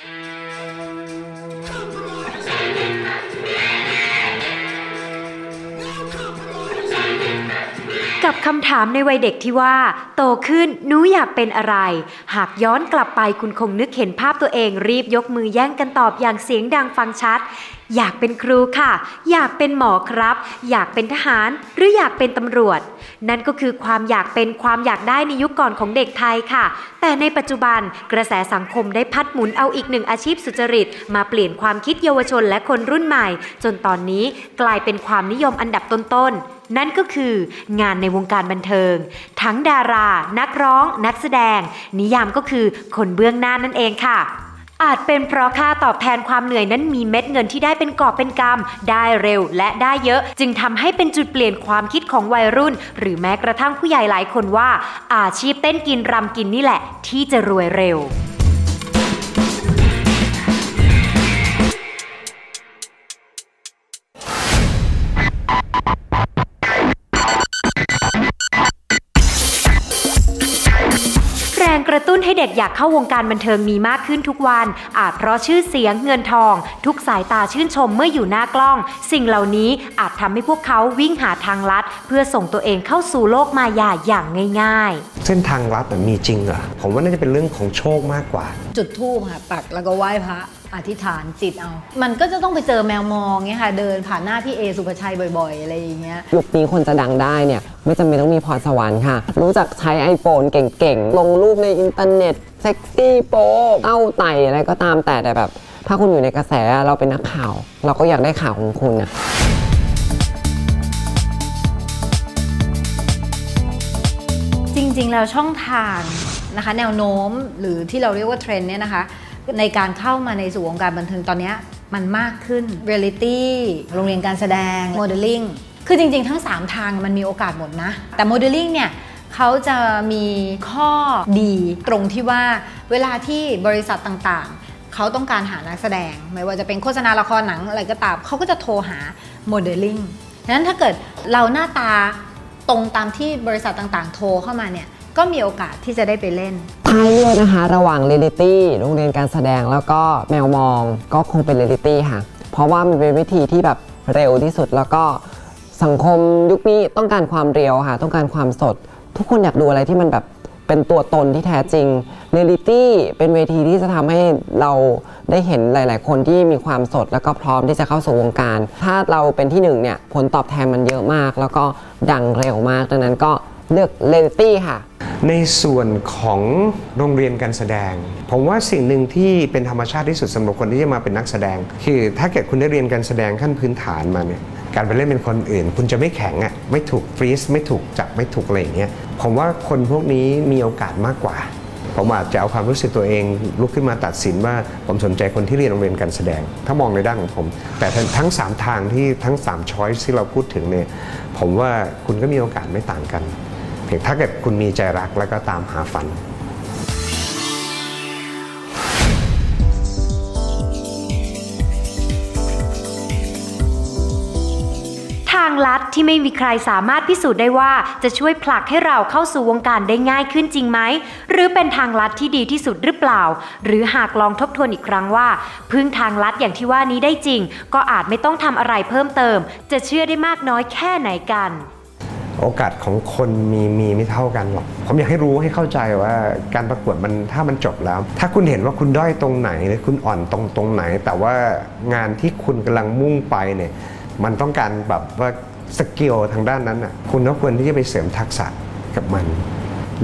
กับคำถามในวัยเด็กที่ว่า โตขึ้นหนูอยากเป็นอะไร หากย้อนกลับไปคุณคงนึกเห็นภาพตัวเองรีบยกมือแย่งกันตอบอย่างเสียงดังฟังชัด อยากเป็นครูค่ะ อยากเป็นหมอครับ อยากเป็นทหารหรืออยากเป็นตำรวจ นั่นก็คือความอยากเป็นความอยากได้ในยุคก่อนของเด็กไทยค่ะ แต่ในปัจจุบันกระแสสังคมได้พัดหมุนเอาอีกหนึ่งอาชีพสุจริต มาเปลี่ยนความคิดเยาวชนและคนรุ่นใหม่ จนตอนนี้กลายเป็นความนิยมอันดับต้นๆนั่นก็คืองานในวงการบันเทิง ทั้งดารา นักร้อง นักแสดง นิยามก็คือคนเบื้องหน้านั่นเองค่ะ อาจเป็นเพราะค่าตอบแทนความเหนื่อยนั้นมีเม็ดเงินที่ได้เป็นกอบเป็นกำได้เร็วและได้เยอะ จึงทำให้เป็นจุดเปลี่ยนความคิดของวัยรุ่น หรือแม้กระทั่งผู้ใหญ่หลายคนว่า อาชีพเต้นกินรำกินนี่แหละ ที่จะรวยเร็ว รงกระตุ้นให้เด็กอยากเข้าวงการบันเทิงมีมากขึ้นทุกวัน อาจเพราะชื่อเสียงเงินทอง ทุกสายตาชื่นชมเมื่ออยู่หน้ากล้อง สิ่งเหล่านี้อาจทำให้พวกเขาวิ่งหาทางลัด เพื่อส่งตัวเองเข้าสู่โลกมายาอย่างง่าย ๆ เส้นทางลัดน่ะมีจริงเหรอผมว่าน่าจะเป็นเรื่องของโชคมากกว่า จุดธูปค่ะปักแล้วก็ไหว้พระ อธิษฐานจิตเอา มันก็จะต้องไปเจอแมวมองเงี้ยค่ะ เดินผ่านหน้าพี่เอสุภชัยบ่อย ๆ อะไรอย่างเงี้ย ยุคนี้คนจะดังได้เนี่ย ไม่จำเป็นต้องมีพรสวรรค์ค่ะ รู้จักใช้ iPhone เก่งๆ ลงรูปในอินเทอร์เน็ต เซ็กซี่โป๊เต้าไต่อะไรก็ตามแต่แต่แบบ ถ้าคุณอยู่ในกระแสเราเป็นนักข่าว เราก็อยากได้ข่าวของคุณอะจริงๆ แล้วช่องทางนะคะ แนวโน้มหรือที่เราเรียกว่าเทรนด์เนี่ยนะคะ ในการเข้ามาในสู่วงการบันเทิงตอนนี้มันมากขึ้นเรียลิตี้โรงเรียนการแสดงโมเดลลิ่งคือจริงๆ ทั้ง 3 ทางมันมีโอกาสหมดนะ แต่โมเดลลิ่งเนี่ยเขาจะมีข้อดีตรงที่ว่าเวลาที่บริษัทต่างๆ เขาต้องการหานักแสดง ไม่ว่าจะเป็นโฆษณาละครหนังอะไรก็ตามเขาก็จะโทรหาโมเดลลิ่งดังนั้นถ้าเกิดเราหน้าตาตรงตามที่บริษัทต่างๆ โทรเข้ามาเนี่ย ก็มีโอกาสที่จะได้ไปเล่นท้ายเลือกนะคะ ระหว่างเรียลิตี้โรงเรียนการแสดงแล้วก็แมวมองก็คงเป็นเรียลิตี้ค่ะ เพราะว่ามันเป็นวิธีที่แบบเร็วที่สุดแล้วก็สังคมยุคนี้ต้องการความเร็วค่ะ ต้องการความสด ทุกคนอยากดูอะไรที่มันแบบเป็นตัวตนที่แท้จริงเรียลิตี้เป็นเวทีที่จะทำให้เราได้เห็นหลาย ๆ คนที่มีความสดแล้วก็พร้อมที่จะเข้าสู่วงการ ถ้าเราเป็นที่หนึ่งเนี่ยผลตอบแทนมันเยอะมาก แล้วก็ดังเร็วมากดังนั้นก็เลือกเรียลิตี้ค่ะ ในส่วนของโรงเรียนการแสดง ผมว่าสิ่งหนึ่งที่เป็นธรรมชาติที่สุดสำหรับคนที่จะมาเป็นนักแสดง คือถ้าเกิดคุณได้เรียนการแสดงขั้นพื้นฐานมาเนี่ยการไปเล่นเป็นคนอื่น คุณจะไม่แข็งอะไม่ถูกฟรีซไม่ถูกจับไม่ถูกอะไรอย่างเงี้ยผมว่าคนพวกนี้มีโอกาสมากกว่า ผมอาจจะเอาความรู้สึกตัวเอง ลุกขึ้นมาตัดสินว่าผมสนใจคนที่เรียนโรงเรียนการแสดง ถ้ามองในด้านของผม แต่ทั้ง 3 ทางที่ทั้ง3ช้อยที่เราพูดถึงเนี่ยผมว่าคุณก็มีโอกาสไม่ต่างกัน ถ้าเกิดคุณมีใจรักแล้วก็ตามหาฝันทางลัดที่ไม่มีใครสามารถพิสูจน์ได้ว่าจะช่วยผลักให้เราเข้าสู่วงการได้ง่ายขึ้นจริงไหม หรือเป็นทางลัดที่ดีที่สุดหรือเปล่า หรือหากลองทบทวนอีกครั้งว่า พึ่งทางลัดอย่างที่ว่านี้ได้จริง ก็อาจไม่ต้องทำอะไรเพิ่มเติม จะเชื่อได้มากน้อยแค่ไหนกัน โอกาสของคนมีมีไม่เท่ากันหรอก ผมอยากให้รู้ให้เข้าใจว่าการประกวดมันถ้ามันจบแล้ว ถ้าคุณเห็นว่าคุณด้อยตรงไหนหรือคุณอ่อนตรงตรงไหน แต่ว่างานที่คุณกำลังมุ่งไปเนี่ยมันต้องการแบบว่าสกิลทางด้านนั้นอะคุณก็ควรที่จะไปเสริมทักษะกับมัน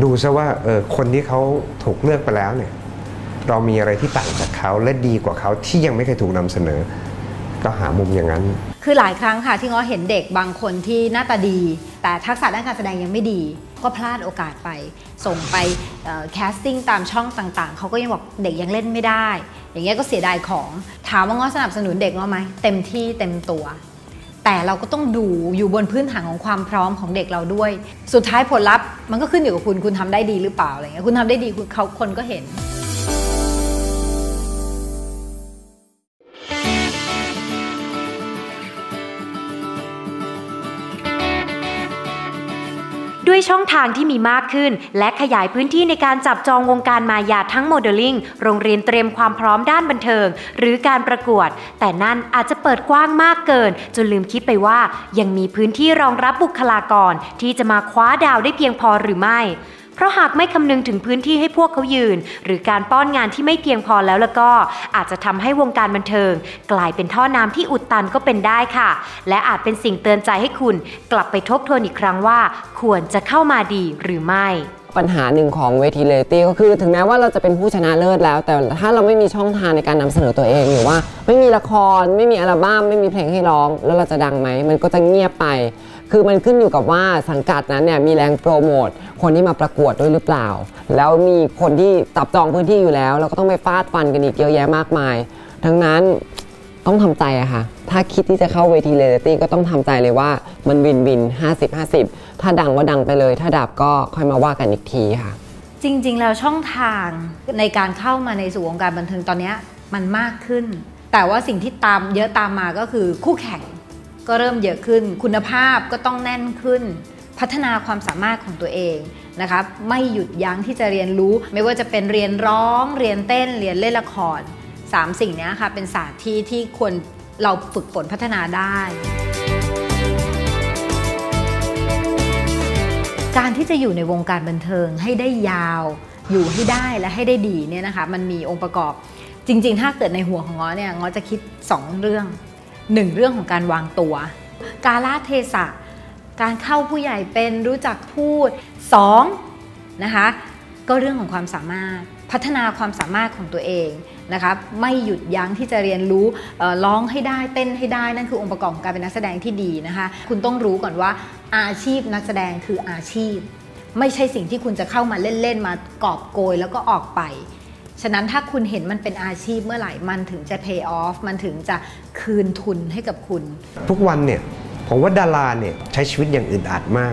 ดูซะว่าเออคนที่เขาถูกเลือกไปแล้วเนี่ยเรามีอะไรที่ต่างจากเขาและดีกว่าเขาที่ยังไม่เคยถูกนำเสนอ ก็หามุมอย่างนั้น คือหลายครั้งค่ะที่ง้อเห็นเด็กบางคนที่หน้าตาดี แต่ทักษะด้านการแสดงยังไม่ดี ก็พลาดโอกาสไป ส่งไปแคสติ้งตามช่องต่างๆ เขาก็ยังบอกเด็กยังเล่นไม่ได้ อย่างเงี้ยก็เสียดายของ ถามว่าง้อสนับสนุนเด็กง้อไหมเต็มที่เต็มตัว แต่เราก็ต้องดูอยู่บนพื้นฐานของความพร้อมของเด็กเราด้วย สุดท้ายผลลัพธ์มันก็ขึ้นอยู่กับคุณ คุณทำได้ดีหรือเปล่าอะไรเงี้ย คุณทำได้ดีคุณเขาคนก็เห็น ด้วยด้วยช่องทางที่มีมากขึ้น และขยายพื้นที่ในการจับจองวงการมายาทั้งโมเดลลิ่งโรงเรียนเตรียมความพร้อมด้านบันเทิง หรือการประกวด แต่นั่นอาจจะเปิดกว้างมากเกิน จนลืมคิดไปว่า ยังมีพื้นที่รองรับบุคลากร ที่จะมาคว้าดาวได้เพียงพอหรือไม่ เพราะหากไม่คำนึงถึงพื้นที่ให้พวกเขายืน หรือการป้อนงานที่ไม่เพียงพอแล้วแล้วก็อาจจะทำให้วงการบันเทิง กลายเป็นท่อน้ำที่อุดตันก็เป็นได้ค่ะ และอาจเป็นสิ่งเตือนใจให้คุณ กลับไปทบทวนอีกครั้งว่า ควรจะเข้ามาดีหรือไม่ปัญหาหนึ่งของเวทีเลตี้ก็คือ ถึงแม้ว่าเราจะเป็นผู้ชนะเลิศแล้ว แต่ถ้าเราไม่มีช่องทางในการนำเสนอตัวเองหรือว่า ไม่มีละคร ไม่มีอัลบั้มไม่มีเพลงให้ร้อง แล้วเราจะดังไหมมันก็จะเงียบไป คือมันขึ้นอยู่กับว่าสังกัดนั้นเนี่ยมีแรงโปรโมทคนที่มาประกวดด้วยหรือเปล่า แล้วมีคนที่จับจองพื้นที่อยู่แล้วเราก็ต้องไปฟาดฟันกันอีกเยอะแยะมากมาย ทั้งนั้นต้องทำใจอะค่ะ ถ้าคิดที่จะเข้าเวทีเรลิตี้ก็ต้องทำใจเลยว่ามันวินวิน 50 50 ถ้าดังก็ดังไปเลย ถ้าดับก็ค่อยมาว่ากันอีกทีค่ะ จริง ๆ แล้วช่องทางในการเข้ามาในสู่วงการบันเทิงตอนนี้มันมากขึ้น แต่ว่าสิ่งที่ตามเยอะตามมาก็คือคู่แข่ง ก็เริ่มเยอะขึ้น คุณภาพก็ต้องแน่นขึ้น พัฒนาความสามารถของตัวเองนะคะไม่หยุดยั้งที่จะเรียนรู้ ไม่ว่าจะเป็นเรียนร้อง เรียนเต้น เรียนเล่นละครสามสิ่งนี้ค่ะเป็นศาสตร์ที่ที่ควรเราฝึกฝนพัฒนาได้การที่จะอยู่ในวงการบันเทิงให้ได้ยาว อยู่ให้ได้และให้ได้ดีเนี่ยนะคะ มันมีองค์ประกอบ จริง ๆ ถ้าเกิดในหัวของง้อเนี่ยง้อจะคิด 2 เรื่อง 1เรื่องของการวางตัว กาลเทศะ การเข้าผู้ใหญ่เป็นรู้จักพูด 2. นะคะก็เรื่องของความสามารถพัฒนาความสามารถของตัวเองนะคะไม่หยุดยั้งที่จะเรียนรู้ร้องให้ได้เต้นให้ได้นั่นคือองค์ประกอบของการเป็นนักแสดงที่ดีนะคะคุณต้องรู้ก่อนว่าอาชีพนักแสดงคืออาชีพ ไม่ใช่สิ่งที่คุณจะเข้ามาเล่น ๆ มากอบโกยแล้วก็ออกไป ฉะนั้นถ้าคุณเห็นมันเป็นอาชีพเมื่อไหร่ มันถึงจะ pay off มันถึงจะคืนทุนให้กับคุณ ทุกวันเนี่ยผมว่าดาราเนี่ยใช้ชีวิตอย่างอึดอัดมาก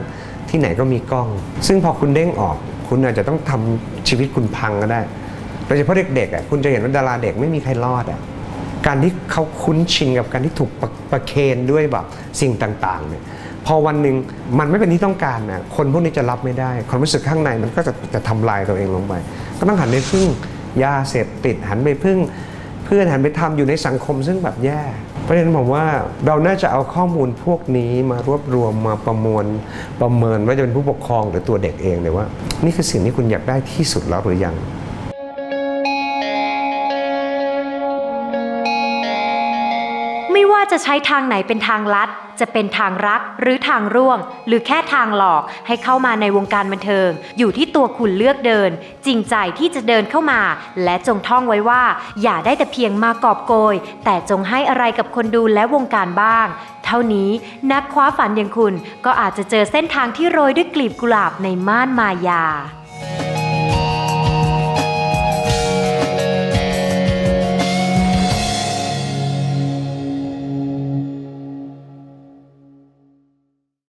ที่ไหนก็มีกล้อง ซึ่งพอคุณเด้งออก คุณอาจจะต้องทำชีวิตคุณพังก็ได้โดยเฉพาะเด็กๆอะคุณจะเห็นว่าดาราเด็กไม่มีใครรอดอะการที่เขาคุ้นชินกับการที่ถูกประประเคนด้วยแบบสิ่งต่างๆเนี่ยพอวันหนึ่งมันไม่เป็นที่ต้องการนะคนพวกนี้จะรับไม่ได้ ความรู้สึกข้างในมันก็จะจะทำลายตัวเองลงไป ก็ต้องหันไปพึ่ง ยาเสพติดหันไปพึ่งเพื่อนหันไปทำอยู่ในสังคมซึ่งแบบแย่เพราะฉะนั้นผมว่าเราน่าจะเอาข้อมูลพวกนี้มารวบรวมมาประมวลประเมินว่าจะเป็นผู้ปกครองหรือตัวเด็กเองเลยว่า นี่คือสิ่งที่คุณอยากได้ที่สุดแล้วหรือยัง จะใช้ทางไหนเป็นทางลัด จะเป็นทางรักหรือทางร่วง หรือแค่ทางหลอกให้เข้ามาในวงการบันเทิง อยู่ที่ตัวคุณเลือกเดิน จริงใจที่จะเดินเข้ามา และจงท่องไว้ว่า อย่าได้แต่เพียงมากอบโกย แต่จงให้อะไรกับคนดูและวงการบ้าง เท่านี้นักคว้าฝันอย่างคุณก็อาจจะเจอเส้นทางที่โรยด้วยกลีบกุหลาบในม่านมายา